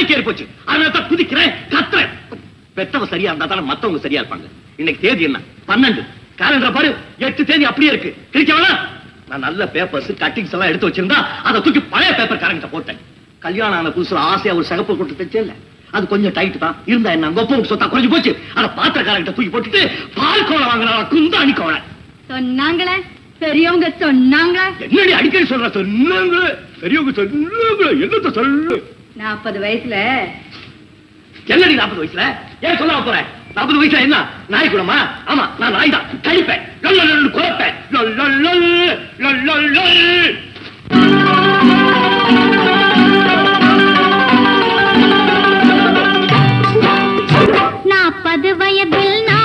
தலைக்கேறி போச்சு. அதனால தான் குதிக்கிறேன் கத்துறேன். பெத்தவ சரியா இருந்தா தானே மத்தவங்க சரியா இருப்பாங்க. இன்னைக்கு தேதி என்ன? பன்னெண்டு. காலண்டர் பாரு எட்டு தேதி அப்படியே இருக்கு. கிழிக்க வேணாம் நான் நல்ல பேப்பர்ஸ் கட்டிங்ஸ் எல்லாம் எடுத்து வச்சிருந்தா அதை தூக்கி பழைய பேப்பர் காரங்கிட்ட போட்டேன். கல்யாணம் ஆன புதுசுல ஆசையா ஒரு சிகப்பு கொண்டு தைச்சேன்ல. அது கொஞ்சம் டைட் தான். இருந்தா என்ன கொப்பவுக்கு சொத்தா குறைஞ்சு போச்சு. அதை பாத்திரக்காரங்கிட்ட தூக்கி போட்டுட்டு பால் கோலை வாங்கினா குந்தாணி கோலை சொன்னாங்களே? பெரியவங்க சொன்னாங்களே? என்னடி அடிக்கடி சொல்ற சொன்னாங்க பெரியவங்க சொன்னாங்க என்னத்த சொல்லு நாற்பது வயசுல. என்னடி நாற்பது வயசுல? ஏன் சொல்ல போறேன் நாற்பது வயசுல என்ன? நாய் குணமா? ஆமா நான் நாய் தான். கழிப்பேன். குழப்பேன் நாற்பது வயதில் நான்